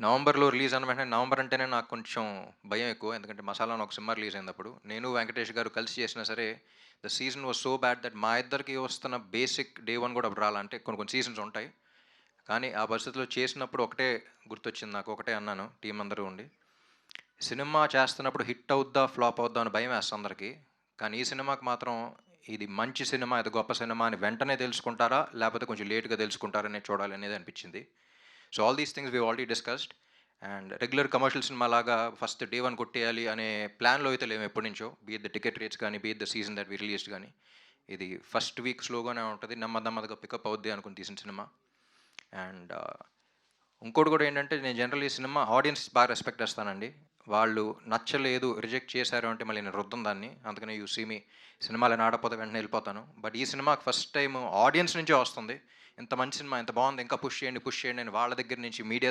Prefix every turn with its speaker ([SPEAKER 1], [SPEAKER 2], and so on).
[SPEAKER 1] నవంబర్‌లో రిలీజ్ అన్న వెంటనే నవంబర్ అంటేనే నాకు కొంచెం భయం ఎక్కువ. ఎందుకంటే 'మసాలా' అని ఒక సినిమా రిలీజ్ అయిందప్పుడు. నేను, వెంకటేష్ గారు కలిసి చేసినా సరే the season was so bad that మా ఇద్దరికి వస్తున్న బేసిక్ డే వన్ కూడా అప్పుడు రాలా. అంటే కొన్ని కొన్ని సీజన్స్ ఉంటాయి. కానీ ఆ పరిస్థితిలో చేసినప్పుడు ఒకటే గుర్తొచ్చింది నాకు. ఒకటే అన్నాను టీం అందరూ ఉండి. సినిమా చేస్తున్నప్పుడు హిట్ అవుద్దా? ఫ్లాప్ అవుద్దా? అని భయం వేస్తుంది కానీ ఈ సినిమాకి మాత్రం ఇది మంచి సినిమా, ఇది గొప్ప సినిమా అని వెంటనే తెలుసుకుంటారా? లేకపోతే కొంచెం లేట్‌గా తెలుసుకుంటారా అనేది చూడాలి అనేది అనిపించింది. So all these things we already discussed. And regular commercial cinema లాగా ఫస్ట్ డే వన్ కొట్టేయాలి అనే ప్లాన్‌లో అయితే లేము ఎప్పటినుంచో. నుంచో ఇట్ ద టికెట్ రేట్స్ కానీ, be the season that we released కానీ ఇది ఫస్ట్ వీక్ స్లోగానే ఉంటుంది నెమ్మదమ్మదిగా పికప్ అవుద్ది అనుకుని తీసిన సినిమా. అండ్ uh, ఇంకోటి కూడా ఏంటంటే నేను జనరల్లీ ఈ సినిమా ఆడియన్స్ బాగా రెస్పెక్ట్ చేస్తానండి. వాళ్ళు నచ్చలేదు, రిజెక్ట్ చేశారు అంటే మళ్ళీ నేను రుద్దం దాన్ని. అందుకనే యూ సీ మీ సినిమాలు ఏమైనా వెంటనే వెళ్ళిపోతాను. బట్ ఈ సినిమాకి ఫస్ట్ టైం ఆడియన్స్ నుంచే వస్తుంది. ఇంత మంచి సినిమా, ఇంత బాగుంది ఇంకా పుష్ చేయండి, పుష్ చేయండి అని వాళ్ళ దగ్గర నుంచి మీడియా